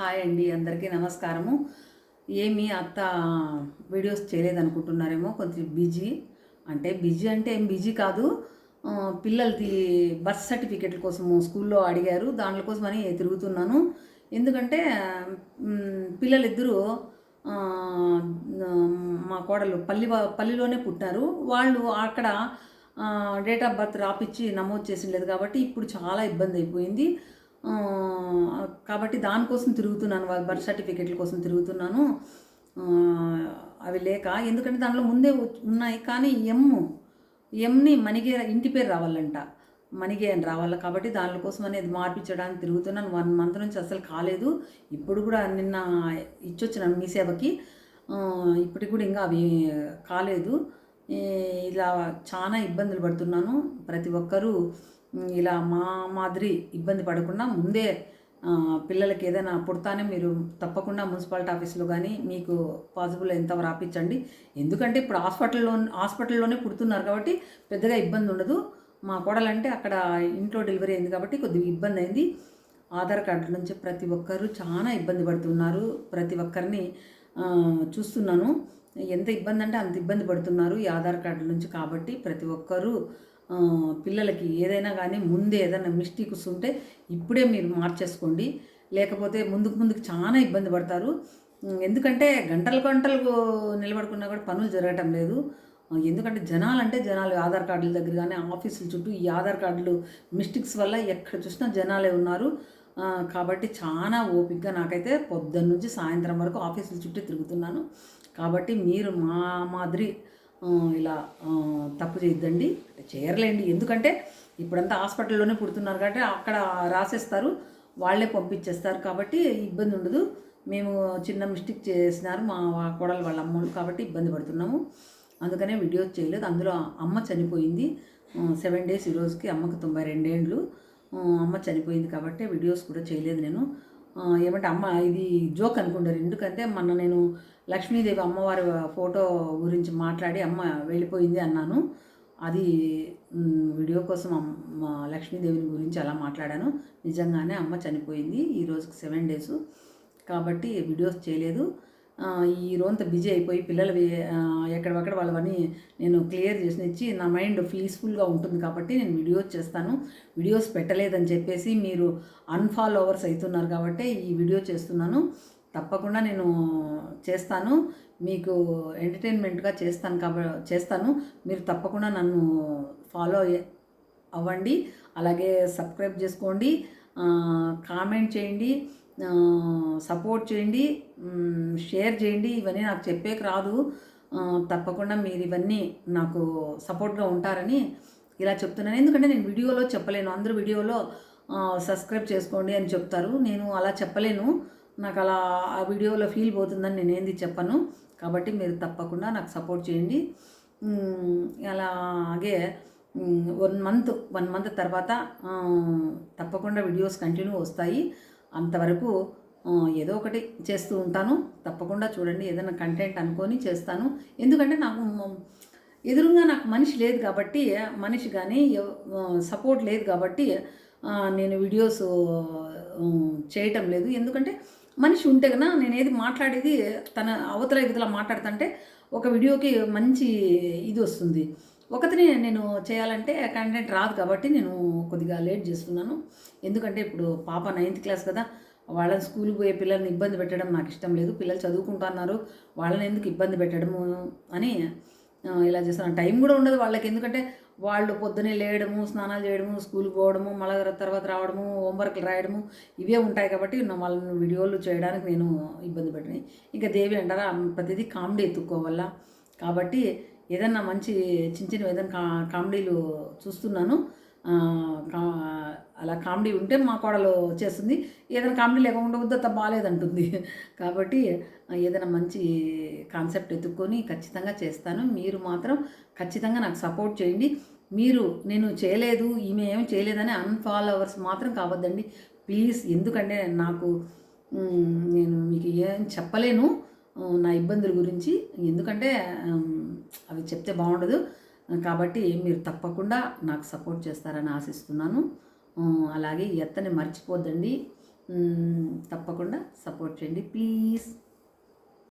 Hi అండి అందరికీ నమస్కారము. ఏమి అత్త వీడియోస్ చేయలేదనుకుంటున్నారేమో కొంచెం బిజీ. అంటే బిజీ అంటే ఏం బిజీ కాదు. పిల్లలది బర్త్ సర్టిఫికెట్ల కోసము స్కూల్లో అడిగారు దాంట్లో కోసమని తిరుగుతున్నాను. ఎందుకంటే పిల్లలిద్దరూ మా కోడలు పల్లి పల్లిలోనే పుట్టారు. వాళ్ళు అక్కడ డేట్ ఆఫ్ బర్త్ రాపిచ్చి నమోదు చేసి లేదు కాబట్టి ఇప్పుడు చాలా ఇబ్బంది అయిపోయింది. కాబట్టి దానికోసం తిరుగుతున్నాను వాళ్ళ బర్త్ సర్టిఫికెట్ల కోసం తిరుగుతున్నాను. అవి లేక ఎందుకంటే దాంట్లో ముందే ఉన్నాయి. కానీ ఎమ్ ఎమ్ని మణిగే ఇంటి పేరు రావాలంట. మణిగే అని రావాలి కాబట్టి దానికోసం అనేది మార్పించడానికి తిరుగుతున్నాను. వన్ మంత్ నుంచి అసలు కాలేదు. ఇప్పుడు కూడా నిన్న ఇచ్చొచ్చినాను మీ సేవకి. ఇప్పటికి కూడా ఇంకా అవి కాలేదు. ఇలా చాలా ఇబ్బందులు పడుతున్నాను. ప్రతి ఒక్కరూ ఇలా మా మాదిరి ఇబ్బంది పడకుండా ముందే పిల్లలకి ఏదైనా పుడతానే మీరు తప్పకుండా మున్సిపాలిటీ ఆఫీస్లో కానీ మీకు పాసిబుల్ ఎంత రాపించండి ఎందుకంటే ఇప్పుడు హాస్పిటల్లో హాస్పిటల్లోనే పుడుతున్నారు కాబట్టి పెద్దగా ఇబ్బంది ఉండదు. మా కోడలంటే అక్కడ ఇంట్లో డెలివరీ అయింది కాబట్టి కొద్దిగా ఇబ్బంది అయింది. ఆధార్ కార్డు నుంచి ప్రతి ఒక్కరూ చాలా ఇబ్బంది పడుతున్నారు. ప్రతి ఒక్కరిని చూస్తున్నాను. ఎంత ఇబ్బంది అంటే అంత ఇబ్బంది పడుతున్నారు ఈ ఆధార్ కార్డు నుంచి కాబట్టి ప్రతి ఒక్కరూ పిల్లలకి ఏదైనా కానీ ముందే ఏదైనా మిస్టేక్స్ ఉంటే ఇప్పుడే మీరు మార్చేసుకోండి. లేకపోతే ముందుకు ముందుకు చాలా ఇబ్బంది పడతారు. ఎందుకంటే గంటలు గంటలకు నిలబడుకున్నా కూడా పనులు జరగటం లేదు. ఎందుకంటే జనాలు అంటే జనాలు. ఆధార్ కార్డుల దగ్గర కానీ ఆఫీసుల చుట్టూ ఈ ఆధార్ కార్డులు మిస్టేక్స్ వల్ల ఎక్కడ చూసినా జనాలే ఉన్నారు. కాబట్టి చాలా ఓపికగా నాకైతే పొద్దున్న నుంచి సాయంత్రం వరకు ఆఫీసుల చుట్టూ తిరుగుతున్నాను. కాబట్టి మీరు మా మాదిరి ఇలా తప్పు చేయొద్దండి. అంటే చేయర్లేండి. ఎందుకంటే ఇప్పుడంతా హాస్పిటల్లోనే పుడుతున్నారు కాబట్టి అక్కడ రాసేస్తారు వాళ్ళే పంపించేస్తారు కాబట్టి ఇబ్బంది ఉండదు. మేము చిన్న మిస్టేక్ చేసినారు మా కోడలు వాళ్ళ అమ్మలు కాబట్టి ఇబ్బంది పడుతున్నాము. అందుకనే వీడియో చేయలేదు. అందులో అమ్మ చనిపోయింది. సెవెన్ డేస్ ఈ రోజుకి అమ్మకు తొంభై రెండేండ్లు అమ్మ చనిపోయింది కాబట్టి వీడియోస్ కూడా చేయలేదు నేను. ఏమంటే అమ్మ ఇది జోక్ అనుకుంటారు. ఎందుకంటే మొన్న నేను లక్ష్మీదేవి అమ్మవారి ఫోటో గురించి మాట్లాడి అమ్మ వెళ్ళిపోయింది అన్నాను. అది వీడియో కోసం అమ్మ లక్ష్మీదేవిని గురించి అలా మాట్లాడాను. నిజంగానే అమ్మ చనిపోయింది. ఈ రోజుకి సెవెన్ డేస్ కాబట్టి వీడియోస్ చేయలేదు. ఈ రోజంతా బిజీ అయిపోయి పిల్లలు ఎక్కడక్కడ వాళ్ళవన్నీ నేను క్లియర్ చేసి ఇచ్చి నా మైండ్ పీస్ఫుల్గా ఉంటుంది కాబట్టి నేను వీడియోస్ చేస్తాను. వీడియోస్ పెట్టలేదని చెప్పేసి మీరు అన్ఫాలోవర్స్ అవుతున్నారు కాబట్టి ఈ వీడియో చేస్తున్నాను. తప్పకుండా నేను చేస్తాను. మీకు ఎంటర్టైన్మెంట్గా చేస్తాను కాబట్టి చేస్తాను. మీరు తప్పకుండా నన్ను ఫాలో అవ్వండి. అలాగే సబ్స్క్రైబ్ చేసుకోండి. కామెంట్ చేయండి. సపోర్ట్ చేయండి షేర్ చేయండి ఇవన్నీ నాకు చెప్పేకి రాదు. తప్పకుండా మీరు ఇవన్నీ నాకు సపోర్ట్గా ఉంటారని ఇలా చెప్తున్నాను. ఎందుకంటే నేను వీడియోలో చెప్పలేను. అందరూ వీడియోలో సబ్స్క్రైబ్ చేసుకోండి అని చెప్తారు. నేను అలా చెప్పలేను. నాకు అలా ఆ వీడియోలో ఫీల్ పోతుందని నేను ఏంది చెప్పను. కాబట్టి మీరు తప్పకుండా నాకు సపోర్ట్ చేయండి. అలాగే వన్ మంత్ వన్ మంత్ తర్వాత తప్పకుండా వీడియోస్ కంటిన్యూ వస్తాయి. అంతవరకు ఏదో ఒకటి చేస్తూ ఉంటాను. తప్పకుండా చూడండి ఏదైనా కంటెంట్ అనుకొని చేస్తాను. ఎందుకంటే నాకు ఎదురుగా నాకు మనిషి లేదు కాబట్టి మనిషి కానీ సపోర్ట్ లేదు కాబట్టి నేను వీడియోస్ చేయటం లేదు. ఎందుకంటే మనిషి ఉంటే కన్నా నేను ఏది మాట్లాడేది తన అవతల ఇవతల మాట్లాడుతుంటే ఒక వీడియోకి మంచి ఇది వస్తుంది. ఒకటిని నేను చేయాలంటే కంటెంట్ రాదు కాబట్టి నేను కొద్దిగా లేట్ చేస్తున్నాను ఎందుకంటే ఇప్పుడు పాప నైన్త్ క్లాస్ కదా వాళ్ళని స్కూల్కి పోయే పిల్లల్ని ఇబ్బంది పెట్టడం నాకు ఇష్టం లేదు. పిల్లలు చదువుకుంటున్నారు వాళ్ళని ఎందుకు ఇబ్బంది పెట్టడము అని ఇలా చేస్తున్నాను. టైం కూడా ఉండదు వాళ్ళకి. ఎందుకంటే వాళ్ళు పొద్దునే లేయడము స్నానాలు చేయడము స్కూల్కి పోవడము మళ్ళీ తర్వాత రావడము హోంవర్క్లు రాయడము ఇవే ఉంటాయి కాబట్టి వాళ్ళని వీడియోలు చేయడానికి నేను ఇబ్బంది పెట్టినాయి ఇంకా దేవి అంటారా ప్రతిదీ కామెడీ ఎత్తుక్కోవాలా కాబట్టి ఏదన్నా మంచి చిన్న చిన్న ఏదైనా కా కామెడీలు చూస్తున్నాను. కా- అలా కామెడీ ఉంటే మా కోడలు చేస్తుంది ఏదైనా కామెడీ లేకుండా ఉద్దత బాగాలేదంటుంది. కాబట్టి ఏదైనా మంచి కాన్సెప్ట్ ఎత్తుక్కొని ఖచ్చితంగా చేస్తాను. మీరు మాత్రం ఖచ్చితంగా నాకు సపోర్ట్ చేయండి. మీరు నేను చేయలేదు ఈమె ఏమి చేయలేదని అన్ఫాలోవర్స్ మాత్రం కావద్దండి. ప్లీజ్ ఎందుకంటే నాకు నేను మీకు ఏం చెప్పలేను. నా ఇబ్బందుల గురించి ఎందుకంటే అవి చెప్తే బాగుండదు. కాబట్టి మీరు తప్పకుండా నాకు సపోర్ట్ చేస్తారని ఆశిస్తున్నాను. అలాగే ఈ ఎత్తని మర్చిపోద్దండి. తప్పకుండా సపోర్ట్ చేయండి. ప్లీజ్.